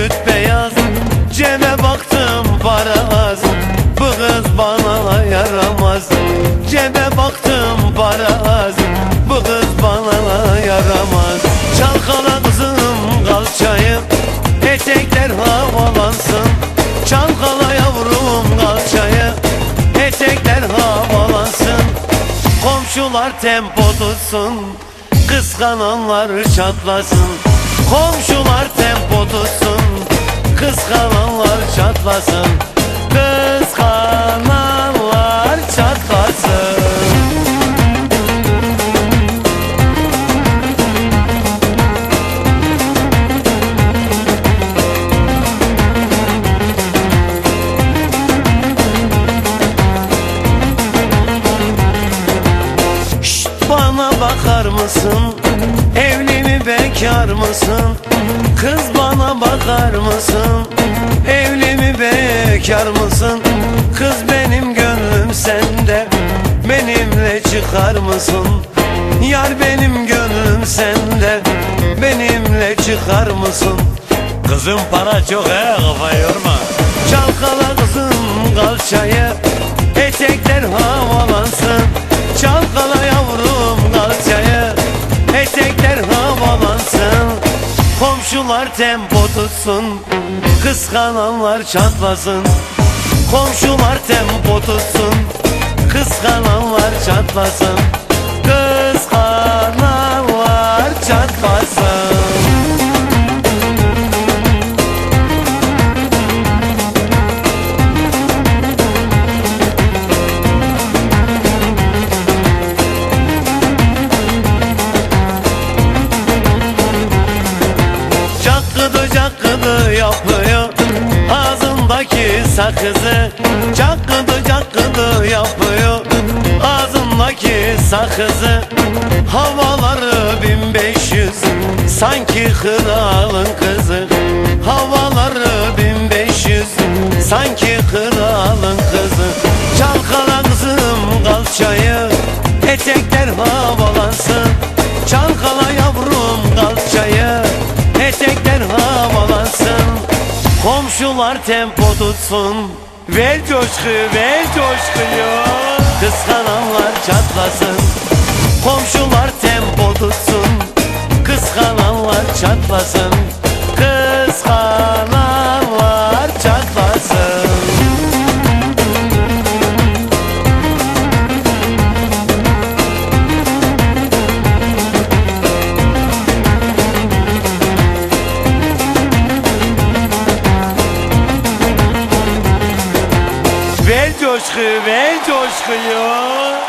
süt beyaz Cebe baktım para az Bu kız bana yaramaz Cebe baktım para az Bu kız bana yaramaz Çalkala kızım kalçayı Etekler havalansın. Çalkala yavrum kalçayı Etekler havalansın. Komşular tempo tutsun Kıskananlar çatlasın. Komşu çatlasın Kıskananlar çatlasın Şşt bana bakar mısın? Bekar mısın? Kız bana bakar mısın? Evli mi bekar mısın? Kız benim gönlüm sende Benimle çıkar mısın? Yar benim gönlüm sende Benimle çıkar mısın? Kızım para çok he kafa yorma Çalkala kızım kalçayı Etekler havalansın Çalkala Komşular tempo tutsun. Kıskananlar çatlasın. Komşular tempo tutsun. Kıskananlar çatlasın Ağzındaki sakızı Cakkıdı cakkıdı yapıyor. Ağzındaki sakızı Havaları 1500 Sanki kralın kızı Havaları 1500 Sanki kralın kızı. Çalkala kızım kalçayı Etekler havalansın Komşular tempo tutsun. Ver coşku ver coşkuyu. Kıskananlar çatlasın. Komşular tempo tutsun. Kıskananlar çatlasın Ver coşku ver coşkuyu